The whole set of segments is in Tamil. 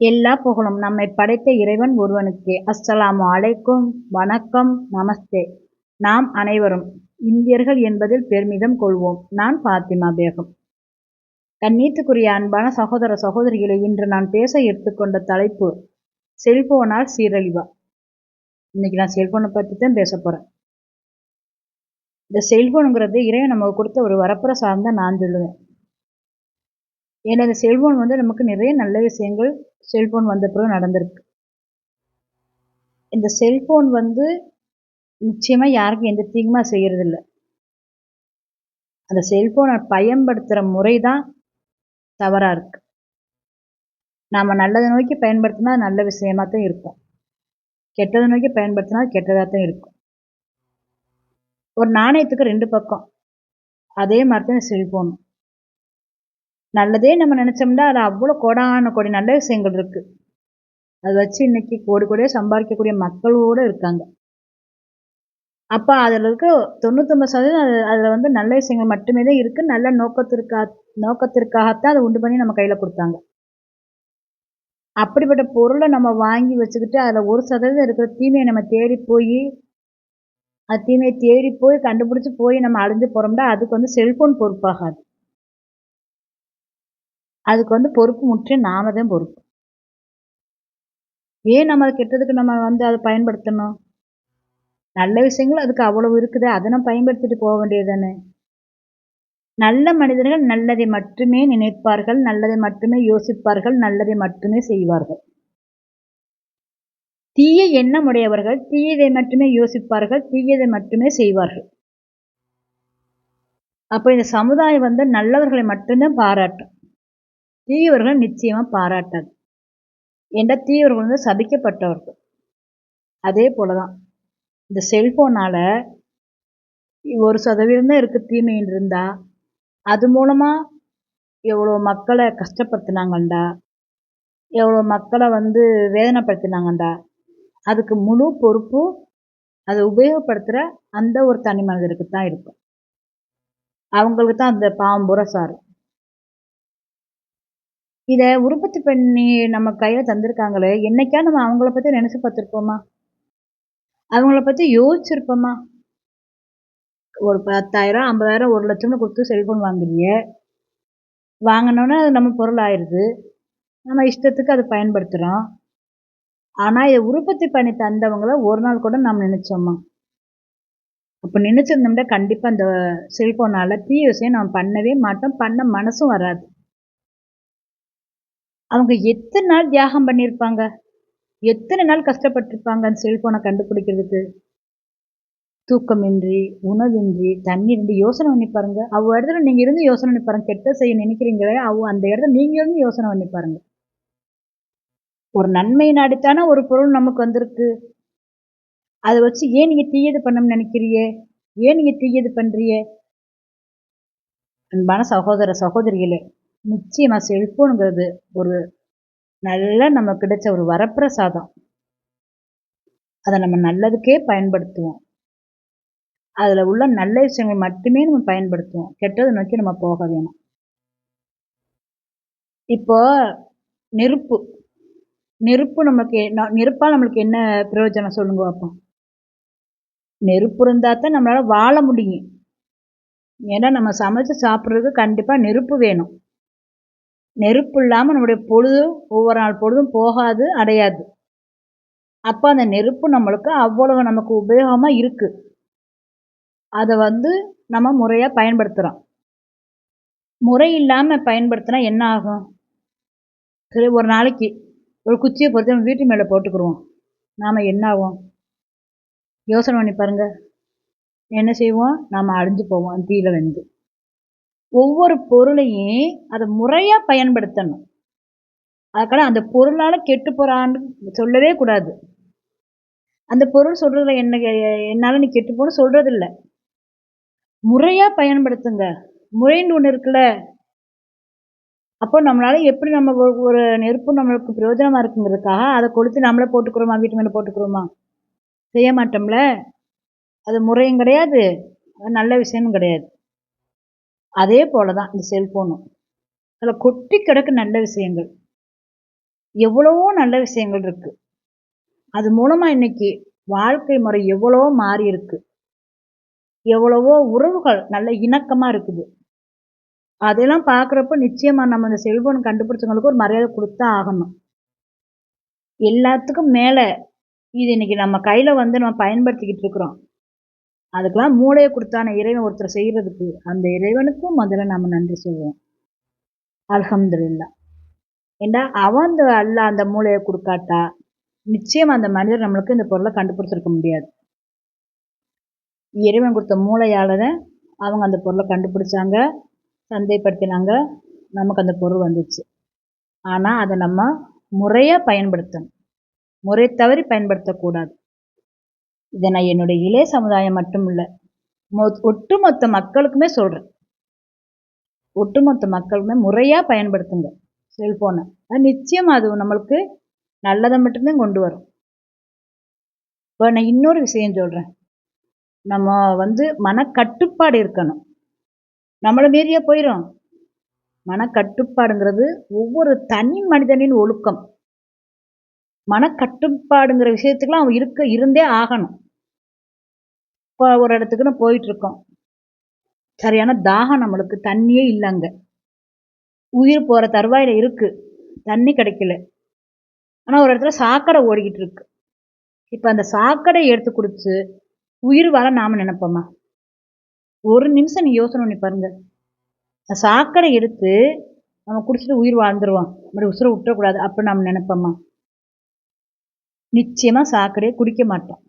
எல்லா புகழும். நம்மை படைத்த இறைவன் ஒருவனுக்கே. அஸ்ஸலாமு அலைக்கும். வணக்கம். நமஸ்தே. நாம் அனைவரும் இந்தியர்கள் என்பதில் பெருமிதம் கொள்வோம். நான் பாத்திமா பேகம். கண்ணீத்துக்குரிய அன்பான சகோதர சகோதரிகளை இன்று நான் பேச எடுத்துக்கொண்ட தலைப்பு செல்போனால் சீரழிவா. இன்னைக்கு நான் செல்போனை பற்றி தான் பேச போகிறேன் இந்த செல்போனுங்கிறது இறைவன் நமக்கு கொடுத்த ஒரு வரப்புற சார்ந்த நான் சொல்லுவேன். ஏன்னா இந்த செல்ஃபோன் வந்து நமக்கு நிறைய நல்ல விஷயங்கள் செல்ஃபோன் வந்த பிறகு நடந்திருக்கு. இந்த செல்ஃபோன் வந்து நிச்சயமாக யாருக்கும் எந்த தீங்குமா செய்கிறதில்ல அந்த செல்ஃபோனை பயன்படுத்துகிற முறை தான் தவறாக இருக்கு. நாம் நல்லதை நோக்கி பயன்படுத்தினா நல்ல விஷயமாக தான் இருக்கும். கெட்டதை நோக்கி பயன்படுத்தினா கெட்டதாக தான் இருக்கும். ஒரு நாணயத்துக்கு ரெண்டு பக்கம். அதே மாதிரி தான் செல்ஃபோன் நல்லதே நம்ம நினச்சோம்னா அது அவ்வளோ கோடான கோடி நல்ல விஷயங்கள் இருக்குது அதை வச்சு இன்னைக்கு கோடி கோடியாக சம்பாதிக்கக்கூடிய மக்களோடு இருக்காங்க. அப்போ அதில் இருக்க தொண்ணூத்தொம்பது சதவீதம் அது அதில் வந்து நல்ல விஷயங்கள் மட்டுமே தான் இருக்குது நல்ல நோக்கத்திற்காக நோக்கத்திற்காகத்தான் அதை உண்டு பண்ணி நம்ம கையில் கொடுத்தாங்க. அப்படிப்பட்ட பொருளை நம்ம வாங்கி வச்சுக்கிட்டு அதில் ஒரு சதவீதம் இருக்கிற தீமையை நம்ம தேடி போய் அது தீமையை தேடி போய் கண்டுபிடிச்சி போய் நம்ம அழிஞ்சு போகிறோம்னா அதுக்கு வந்து செல்ஃபோன் பொறுப்பாகாது. அதுக்கு வந்து பொறுப்பு முற்றிலும் நாம தான் பொறுப்பு. ஏன் நம்ம கெட்டதுக்கு நம்ம வந்து அதை பயன்படுத்தணும்? நல்ல விஷயங்கள் அதுக்கு அவ்வளவு இருக்குது. அதை நம்ம பயன்படுத்திட்டு போக வேண்டியது தானே? நல்ல மனிதர்கள் நல்லதை மட்டுமே நினைப்பார்கள் நல்லதை மட்டுமே யோசிப்பார்கள் நல்லதை மட்டுமே செய்வார்கள். தீய எண்ணமுடையவர்கள் தீயதை மட்டுமே யோசிப்பார்கள் தீயதை மட்டுமே செய்வார்கள். அப்போ இந்த சமுதாயம் வந்து நல்லவர்களை மட்டும்தான் பாராட்டும். தீயவர்கள் நிச்சயமாக பாராட்டாது. என்ற தீயவர்கள் வந்து சபிக்கப்பட்டவர்கள். அதே போல தான் இந்த செல்ஃபோனால் ஒரு சதவீதம் தான் இருக்குது தீமைன்னு இருந்தால் அது மூலமாக எவ்வளோ மக்களை கஷ்டப்படுத்தினாங்கண்டா எவ்வளோ மக்களை வந்து வேதனைப்படுத்தினாங்கண்டா அதுக்கு முழு பொறுப்பு அதை உபயோகப்படுத்துகிற அந்த ஒரு தனி மனிதருக்கு தான் இருக்கும். அவங்களுக்கு தான் அந்த பாம்புற சாரும் இதை உற்பத்தி பண்ணி நம்ம கையில் தந்திருக்காங்களே என்னைக்கா நம்ம அவங்கள பற்றி நினச்சி பார்த்துருப்போமா? அவங்கள பற்றி யோசிச்சிருப்போமா? ஒரு பத்தாயிரம் ஐம்பதாயிரம் ஒரு லட்சம்னு கொடுத்து செல்ஃபோன் வாங்குறீங்க வாங்கினோன்னே அது நம்ம பொருள் ஆயிடுது நம்ம இஷ்டத்துக்கு அதை பயன்படுத்துகிறோம் ஆனால் இதை உற்பத்தி பண்ணி தந்தவங்கள ஒரு நாள் கூட நம்ம நினச்சோமா? அப்போ நினச்சிருந்தோம்னா கண்டிப்பாக அந்த செல்ஃபோனால் தீய விஷயம் நம்ம பண்ணவே மாட்டோம். பண்ண மனசும் வராது. அவங்க எத்தனை நாள் தியாகம் பண்ணியிருப்பாங்க எத்தனை நாள் கஷ்டப்பட்டிருப்பாங்க அந்த செல்ஃபோனை கண்டுபிடிக்கிறதுக்கு? தூக்கமின்றி உணவின்றி தண்ணீர் யோசனை பண்ணி பாருங்க. அவ இடத்துல நீங்கள் இருந்து யோசனை பண்ணி பாருங்க. கெட்ட செய்ய நினைக்கிறீங்களே அவ அந்த இடத்துல நீங்கள் இருந்து யோசனை பண்ணி பாருங்க. ஒரு நன்மை நாடித்தானே ஒரு பொருள் நமக்கு வந்திருக்கு. அதை வச்சு ஏன் நீங்கள் தீயது பண்ணணும்னு நினைக்கிறியே ஏன் நீங்கள் தீயது பண்ணுறியே அன்பான சகோதர சகோதரிகளே நிச்சயமாக செல்ஃபோனுங்கிறது ஒரு நல்ல நம்ம கிடைச்ச ஒரு வரப்பிரசாதம். அதை நம்ம நல்லதுக்கே பயன்படுத்துவோம். அதில் உள்ள நல்ல விஷயங்கள் மட்டுமே நம்ம பயன்படுத்துவோம். கெட்டதை நோக்கி நம்ம போக வேணும். இப்போ நெருப்பு. நெருப்பு நமக்கு நெருப்பால் நம்மளுக்கு என்ன பிரயோஜனம் சொல்லுங்க பார்ப்போம் நெருப்பு இருந்தால் தான் நம்மளால் வாழ முடியும். ஏன்னா நம்ம சமைச்சு சாப்பிட்றதுக்கு கண்டிப்பாக நெருப்பு வேணும். நெருப்பு இல்லாமல் நம்முடைய பொழுது ஒவ்வொரு நாள் பொழுதும் போகாது அடையாது. அப்போ அந்த நெருப்பு நம்மளுக்கு அவ்வளவு நமக்கு உபயோகமாக இருக்குது அதை வந்து நம்ம முறையாக பயன்படுத்துகிறோம் முறை இல்லாமல் பயன்படுத்தினா என்ன ஆகும்? சரி ஒரு நாளைக்கு ஒரு குச்சியை பொறுத்து நம்ம வீட்டு மேலே போட்டுக்கிடுவோம். நாம் என்ன ஆகும் யோசனை பண்ணி பாருங்கள் என்ன செய்வோம்? நாம் அழிஞ்சு போவோம் தீயில வந்து ஒவ்வொரு பொருளையும் அதை முறையாக பயன்படுத்தணும். அதுக்காக அந்த பொருளால் கெட்டு போகிறான்னு சொல்லவே கூடாது. அந்த பொருள் சொல்கிறத என்ன என்னால் நீ கெட்டு போன்னு சொல்கிறது இல்லை முறையாக பயன்படுத்துங்க. முறைன்னு ஒன்று இருக்குல்ல. அப்போ நம்மளால் எப்படி நம்ம ஒரு நெருப்பு நம்மளுக்கு பிரயோஜனமாக இருக்குங்கிறதுக்காக அதை கொளுத்து நம்மளே போட்டுக்கிறோமா வீட்டு மேலே போட்டுக்கிறோமா? செய்ய மாட்டோம்ல. அது முறையும் கிடையாது. நல்ல விஷயமும் கிடையாது. அதே போல தான் இந்த செல்ஃபோனும் அதில் கொட்டி கிடக்கு நல்ல விஷயங்கள். எவ்வளவோ நல்ல விஷயங்கள் இருக்கு. அது மூலமாக இன்னைக்கு வாழ்க்கை முறை எவ்வளவோ மாறி இருக்கு. எவ்வளவோ உறவுகள் நல்ல இணக்கமாக இருக்குது. அதெல்லாம் பார்க்குறப்ப நிச்சயமாக நம்ம இந்த செல்ஃபோன் கண்டுபிடிச்சவங்களுக்கு ஒரு மரியாதை கொடுத்தா ஆகணும். எல்லாத்துக்கும் மேலே இது இன்னைக்கு நம்ம கையில் வந்து நம்ம பயன்படுத்திக்கிட்டு இருக்கிறோம். அதுக்கெல்லாம் மூளையை கொடுத்தான இறைவன் ஒருத்தர் செய்கிறதுக்கு அந்த இறைவனுக்கும் முதல்ல நம்ம நன்றி சொல்லுவோம் அலமதுல்லா ஏண்டா அவன் அந்த அல்ல அந்த மூளையை கொடுக்காட்டா? நிச்சயம் அந்த மனிதர் நம்மளுக்கு இந்த பொருளை கண்டுபிடிச்சிருக்க முடியாது. இறைவன் கொடுத்த மூளையால் தான் அவங்க அந்த பொருளை கண்டுபிடிச்சாங்க சந்தைப்படுத்தினாங்க நமக்கு அந்த பொருள் வந்துச்சு. ஆனால் அதை நம்ம முறையாக பயன்படுத்தணும். முறை தவறி பயன்படுத்தக்கூடாது. இதை நான் என்னுடைய இளைய சமுதாயம் மட்டும் இல்லை ஒட்டுமொத்த மக்களுக்குமே சொல்கிறேன் ஒட்டுமொத்த மக்களுமே முறையாக பயன்படுத்துங்க செல்ஃபோனை அது நிச்சயம் அது நம்மளுக்கு நல்லதை மட்டும்தான் கொண்டு வரும். இப்போ நான் இன்னொரு விஷயம் சொல்கிறேன் நம்ம வந்து மனக்கட்டுப்பாடு இருக்கணும். நம்மளை மீறியே போயிடும் மனக்கட்டுப்பாடுங்கிறது ஒவ்வொரு தனி மனிதனின் ஒழுக்கம். மனக்கட்டுப்பாடுங்கிற விஷயத்துக்குலாம் அவன் இருக்க இருந்தே ஆகணும். இப்போ ஒரு இடத்துக்கு நான் போயிட்டுருக்கோம். சரியான தாகம் நம்மளுக்கு தண்ணியே இல்லைங்க. உயிர் போகிற தருவாயில் இருக்குது தண்ணி கிடைக்கல. ஆனால் ஒரு இடத்துல சாக்கடை ஓடிக்கிட்டு இருக்கு இப்போ அந்த சாக்கடை எடுத்து குடிச்சு உயிர் வாழ நாம் நினைப்போமா? ஒரு நிமிஷம் நீ யோசனை பண்ணி பாருங்க. சாக்கடை எடுத்து நம்ம குடிச்சிட்டு உயிர் வாழ்ந்துருவோம். அப்படி உசுரை விட்டுறக்கூடாது. அப்படி நாம் நினைப்போமா? நிச்சயமாக சாக்கடையை குடிக்க மாட்டோம்.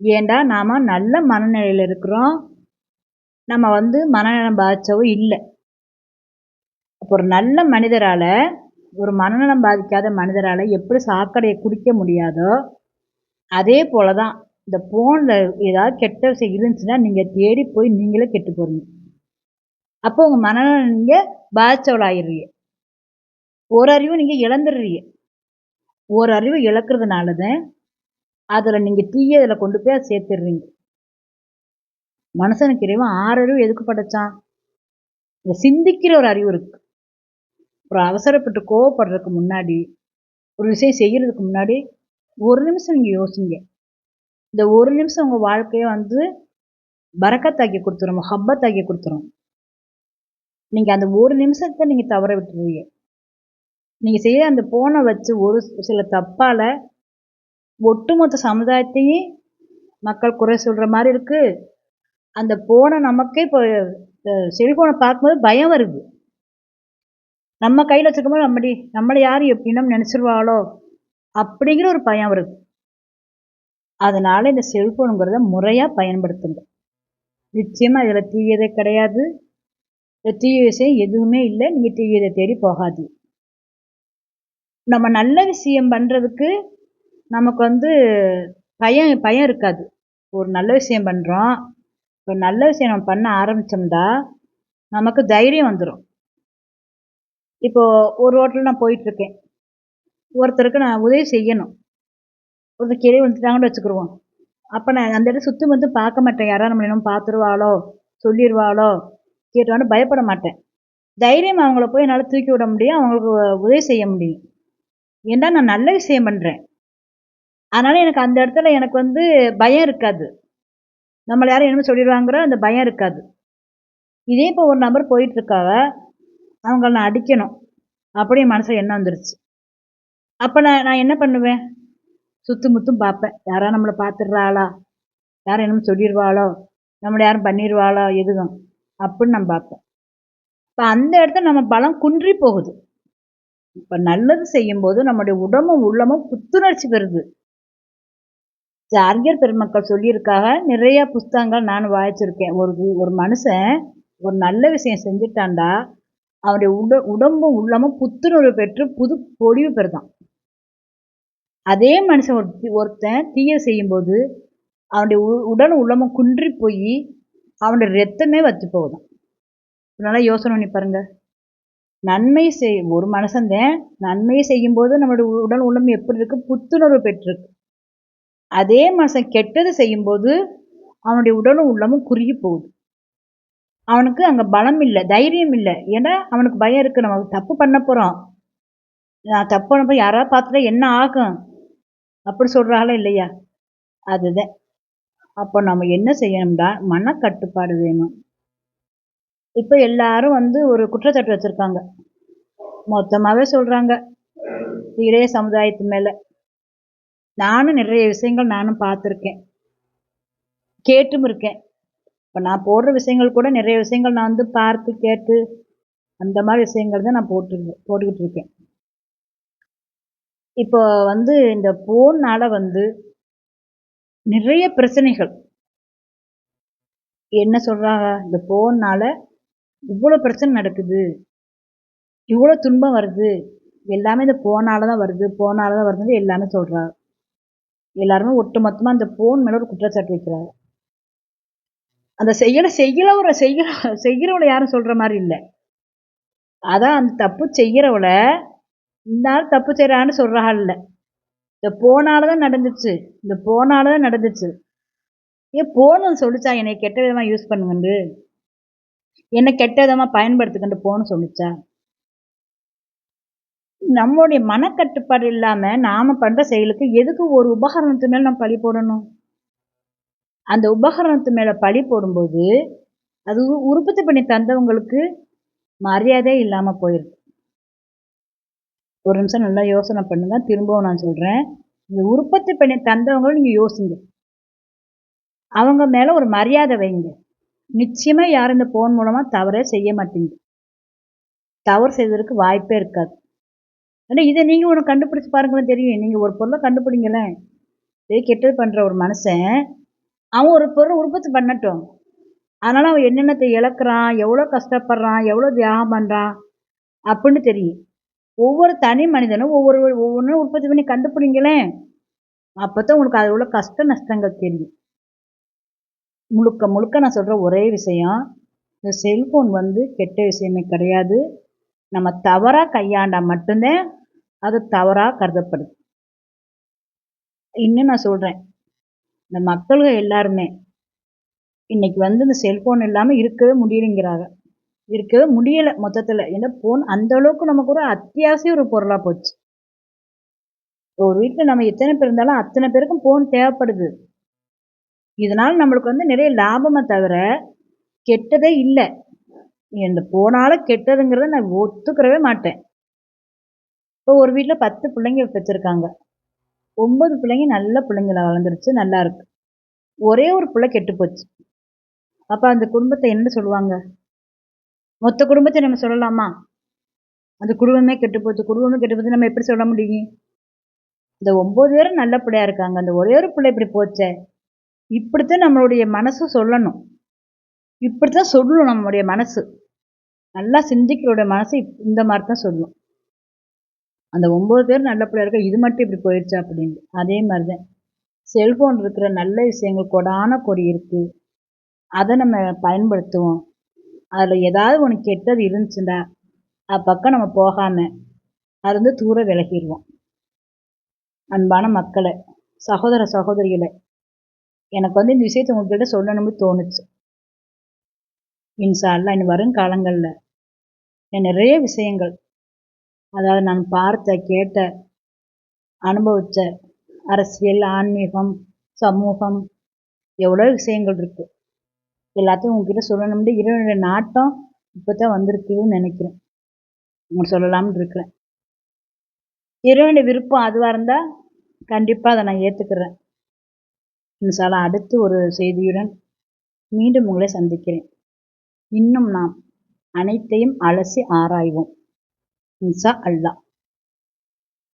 ஏண்டா நாம் நல்ல மனநிலையில் இருக்கிறோம். நம்ம வந்து மனநலம் பாதித்தவும் இல்லை. அப்போ ஒரு நல்ல மனிதரால் ஒரு மனநலம் பாதிக்காத மனிதரால் எப்படி சாக்கடையை குடிக்க முடியாதோ அதே போல தான் இந்த ஃபோனில் ஏதாவது கெட்ட விஷயம் இருந்துச்சுன்னா நீங்கள் தேடி போய் நீங்களே கெட்டு போகிறீங்க அப்போ உங்கள் மனநலம் நீங்கள் பாதிச்சவளாயிடுறீங்க. ஒரு அறிவும் நீங்கள் இழந்துடுறீங்க. ஒரு அறிவு இழக்கிறதுனால தான் அதில் நீங்கள் தீயை அதில் கொண்டு போய் அதை சேர்த்துடுறீங்க. மனுஷனுக்கு இறைவன் ஆறறிவு எதுக்கு படைச்சான்? இந்த சிந்திக்கிற ஒரு அறிவு இருக்கு. ஒரு அவசரப்பட்டு கோவப்படுறதுக்கு முன்னாடி ஒரு விஷயம் செய்கிறதுக்கு முன்னாடி ஒரு நிமிஷம் நீங்கள் யோசிங்க. இந்த ஒரு நிமிஷம் உங்கள் வாழ்க்கையை வந்து பறக்கத்தாக்கி கொடுத்துரும் ஹப்பத்தாக்கி கொடுத்துரும். நீங்கள் அந்த ஒரு நிமிஷத்தை நீங்கள் தவற விட்டுருவீங்க நீங்கள் செய்ய அந்த போனை வச்சு ஒரு சில தப்பால் ஒட்டுமொத்த சமுதாயத்தையும் மக்கள் குறை சொல்கிற மாதிரி இருக்குது அந்த போனை நமக்கே இப்போ செல்ஃபோனை பார்க்கும்போது பயம் வருது. நம்ம கையில் வச்சுருக்கும்போது நம்மடி நம்மளை யார் எப்படின்னு நினச்சிருவாளோ அப்படிங்கிற ஒரு பயம் வருது. அதனால் இந்த செல்ஃபோனுங்கிறத முறையாக பயன்படுத்துங்க. நிச்சயமாக இதில் தீயதே கிடையாது. தீய விஷயம் எதுவுமே இல்லை. நீங்கள் தீயதை தேடி போகாது நம்ம நல்ல விஷயம் பண்ணுறதுக்கு நமக்கு வந்து பயம் பயம் இருக்காது. ஒரு நல்ல விஷயம் பண்ணுறோம் ஒரு நல்ல விஷயம் நம்ம பண்ண ஆரம்பித்தோம்னா நமக்கு தைரியம் வந்துடும் இப்போது ஒரு ரோட்டில் நான் போயிட்டுருக்கேன். ஒருத்தருக்கு நான் உதவி செய்யணும். ஒருத்தர் கீழே வந்துட்டாங்கன்னு வச்சுக்கிடுவோம் அப்போ நான் அந்த இடத்த சுற்றி வந்து பார்க்க மாட்டேன். யாராவது நம்ம இன்னும் பார்த்துருவாளோ சொல்லிடுவாளோ கேட்டுவான்னு பயப்பட மாட்டேன். தைரியம் அவங்கள போய் என்னால் தூக்கி விட முடியும். அவங்களுக்கு உதவி செய்ய முடியும். ஏன்னா நான் நல்ல விஷயம் பண்ணுறேன் அதனால் எனக்கு அந்த இடத்துல எனக்கு வந்து பயம் இருக்காது. நம்மளை யாரும் என்ன சொல்லிடுவாங்கிற அந்த பயம் இருக்காது. இதே இப்போ ஒரு நபர் போயிட்டுருக்காவ அவங்கள நான் அடிக்கணும். அப்படியே மனசில் எண்ணம் வந்துருச்சு. அப்போ நான் நான் என்ன பண்ணுவேன்? சுத்து முத்தும் பார்ப்பேன். யாராவது நம்மளை பார்த்துடுறாளா? யாரும் என்னமோ சொல்லிடுவாளோ? நம்மளை யாரும் பண்ணிடுவாளோ? எதுவும். அப்படின்னு நான் பார்ப்பேன். இப்போ அந்த இடத்துல நம்ம பலம் குன்றி போகுது. இப்போ நல்லது செய்யும்போது நம்முடைய உடம்பும் உள்ளமும் புத்துணர்ச்சி பெறுது. அறிஞர் பெருமக்கள் சொல்லியிருக்காக நிறைய புஸ்தகங்கள் நான் வாய்ச்சிருக்கேன். ஒரு ஒரு மனுஷன் ஒரு நல்ல விஷயம் செஞ்சுட்டான்டா அவனுடைய உட உடம்பும் உள்ளமும் புத்துணர்வு பெற்று புது பொழிவு பெறுதான். அதே மனுஷன் ஒரு ஒருத்தன் தீய செய்யும்போது அவனுடைய உடல் உள்ளமும் குன்றி போய் அவனுடைய ரத்தமே வச்சு போகுதான். நல்லா யோசனை பண்ணி பாருங்கள் நன்மை செய் ஒரு மனுஷன்தான் நன்மை செய்யும்போது நம்மளுடைய உடல் உள்ளம் எப்படி இருக்கு? புத்துணர்வு பெற்றிருக்கு. அதே மனுஷன் கெட்டது செய்யும்போது அவனுடைய உடலும் உள்ளமும் குறுகி போகுது. அவனுக்கு அங்கே பலம் இல்லை தைரியம் இல்லை. ஏன்னா அவனுக்கு பயம் இருக்குது நம்ம தப்பு பண்ண போகிறோம் நான் தப்பு பண்ணப்போ யாராவது பார்த்துட்டா என்ன ஆகும்? அப்படி சொல்கிறாங்களா இல்லையா? அதுதான். அப்போ நம்ம என்ன செய்யணும்டா? மனக்கட்டுப்பாடு வேணும். இப்போ எல்லாரும் வந்து ஒரு குற்றச்சாட்டு வச்சுருக்காங்க. மொத்தமாகவே சொல்கிறாங்க இளைய சமுதாயத்து மேலே. நானும் நிறைய விஷயங்கள் நானும் பார்த்துருக்கேன். கேட்டும் இருக்கேன். இப்போ நான் போடுற விஷயங்கள் கூட நிறைய விஷயங்கள் நான் வந்து பார்த்து கேட்டு அந்த மாதிரி விஷயங்கள் தான் நான் போட்டிருக்கேன் போட்டுக்கிட்டு இருக்கேன். இப்போ வந்து இந்த ஃபோன்னால் வந்து நிறைய பிரச்சனைகள். என்ன சொல்கிறாங்க இந்த போனால் இவ்வளோ பிரச்சனை நடக்குது. இவ்வளோ துன்பம் வருது. எல்லாமே இந்த ஃபோனால் தான் வருது. ஃபோனால் தான் வருதுன்னு எல்லாமே சொல்கிறா எல்லாருமே ஒட்டு மொத்தமாக இந்த ஃபோன் மேலே ஒரு குற்றச்சாட்டு வைக்கிறாங்க. அந்த செய்யலை செய்யலவரை செய்கிற செய்கிறவளை யாரும் சொல்கிற மாதிரி இல்லை. அதான் அந்த தப்பு செய்கிறவள இந்த ஆள் தப்பு செய்கிறான்னு சொல்கிறா இல்லை. இந்த போனால தான் நடந்துச்சு. இந்த போனால தான் நடந்துச்சு. ஏன் போன சொல்லிச்சா என்னை கெட்ட விதமாக யூஸ் பண்ணுங்கண்டு என்னை கெட்ட விதமாக பயன்படுத்திக்கிட்டு போன்னு சொல்லிச்சா? நம்மளுடைய மனக்கட்டுப்பாடு இல்லாமல் நாம் பண்ணுற செயலுக்கு எதுக்கு ஒரு உபகரணத்து மேலே நம்ம பழி போடணும்? அந்த உபகரணத்து மேலே பழி போடும்போது அது உற்பத்தி பண்ணி தந்தவங்களுக்கு மரியாதை இல்லாமல் போயிருக்கு. ஒரு நிமிஷம் நல்லா யோசனை பண்ணுங்க. திரும்பவும் நான் சொல்கிறேன் இந்த உற்பத்தி பண்ணி தந்தவங்களும் நீங்கள் யோசிங்க. அவங்க மேலே ஒரு மரியாதை வைங்க. நிச்சயமாக யாரும் இந்த ஃபோன் மூலமாக தவறே செய்ய மாட்டீங்க தவறு செய்வதற்கு வாய்ப்பே இருக்காது. ஆனால் இதை நீங்கள் ஒன்று கண்டுபிடிச்சி பாருங்களேன் தெரியும். நீங்கள் ஒரு பொருளை கண்டுபிடிங்களேன். இதே கெட்டது பண்ணுற ஒரு மனுஷன் அவன் ஒரு பொருள் உற்பத்தி பண்ணட்டும். அதனால் அவன் என்னென்னத்தை இழக்கிறான் எவ்வளோ கஷ்டப்படுறான் எவ்வளோ தியாகம் பண்ணுறான் அப்படின்னு தெரியும். ஒவ்வொரு தனி மனிதனும் ஒவ்வொரு ஒவ்வொன்றும் உற்பத்தி பண்ணி கண்டுபிடிங்களேன். அப்போ தான் உங்களுக்கு அதில் உள்ள கஷ்ட நஷ்டங்கள் தெரியும். முழுக்க முழுக்க நான் சொல்கிற ஒரே விஷயம் இந்த செல்ஃபோன் வந்து கெட்ட விஷயமே கிடையாது. நம்ம தவறாக கையாண்டால் மட்டும்தான் அது தவறாக கருதப்படுது. இன்னும் நான் சொல்கிறேன் இந்த மக்கள்கள் எல்லாருமே இன்னைக்கு வந்து இந்த செல்ஃபோன் இல்லாமல் இருக்கவே முடியலைங்கிறாங்க. இருக்கவே முடியலை மொத்தத்தில். ஏன்னா ஃபோன் அந்த அளவுக்கு நமக்கு ஒரு அத்தியாவசிய ஒரு பொருளாக போச்சு. ஒரு வீட்டில் நம்ம எத்தனை பேர் இருந்தாலும் அத்தனை பேருக்கும் ஃபோன் தேவைப்படுது. இதனால் நம்மளுக்கு வந்து நிறைய லாபமே தவிர கெட்டதே இல்லை. இந்த போனால கெட்டதுங்கிறத நான் ஒத்துக்கிறவே மாட்டேன். இப்போ ஒரு வீட்டில் பத்து பிள்ளைங்க வச்சுருக்காங்க. ஒம்பது பிள்ளைங்க நல்ல பிள்ளைங்கள வளர்ந்துருச்சு நல்லா இருக்கு. ஒரே ஒரு பிள்ளை கெட்டு போச்சு. அப்போ அந்த குடும்பத்தை என்ன சொல்லுவாங்க? மொத்த குடும்பத்தை நம்ம சொல்லலாமா? அந்த குடும்பமே கெட்டு போச்சு குடும்பமே கெட்டு போச்சு நம்ம எப்படி சொல்ல முடியும்? இந்த ஒம்பது பேரும் நல்ல பிள்ளையா இருக்காங்க. அந்த ஒரே ஒரு பிள்ளை இப்படி போச்சே. இப்படித்தான் நம்மளுடைய மனசு சொல்லணும். இப்படித்தான் சொல்லணும் நம்மளுடைய மனசு. நல்லா சிந்திக்கிறோட மனசு இந்த மாதிரி தான் சொல்லும். அந்த ஒம்பது பேர் நல்ல பிள்ளையா இருக்கா இது மட்டும் இப்படி போயிடுச்சா அப்படின்னு. அதே மாதிரி தான் செல்ஃபோன் இருக்கிற நல்ல விஷயங்கள் கொடான கொடி இருக்குது அதை நம்ம பயன்படுத்துவோம். அதில் ஏதாவது ஒன்று கெட்டது இருந்துச்சுன்னா அது பக்கம் நம்ம போகாமல் அது வந்து தூர விலகிடுவோம் அன்பான மக்களை சகோதர சகோதரிகளை எனக்கு வந்து இந்த விஷயத்தை உங்ககிட்ட சொல்லணும்னு தோணுச்சு. இன்ஷா இன்னும் இனி வரும் காலங்களில் நிறைய விஷயங்கள் அதாவது நான் பார்த்த கேட்ட அனுபவித்த அரசியல் ஆன்மீகம் சமூகம் எவ்வளோ விஷயங்கள் இருக்குது எல்லாத்தையும் உங்ககிட்ட சொல்லணும்னு இரண்டு நாட்டம் இப்போ தான் வந்திருக்குன்னு நினைக்கிறேன். உங்களுக்கு சொல்லலாம்னு இருக்கிறேன். இரண்டு விருப்பம் அதுவாக இருந்தால் கண்டிப்பாக அதை நான் ஏற்றுக்கிறேன் இன்சாலா அடுத்து ஒரு செய்தியுடன் மீண்டும் உங்களை சந்திக்கிறேன். இன்னும் நாம் அனைத்தையும் அலசி ஆராய்வோம். இன்சா அல்லா.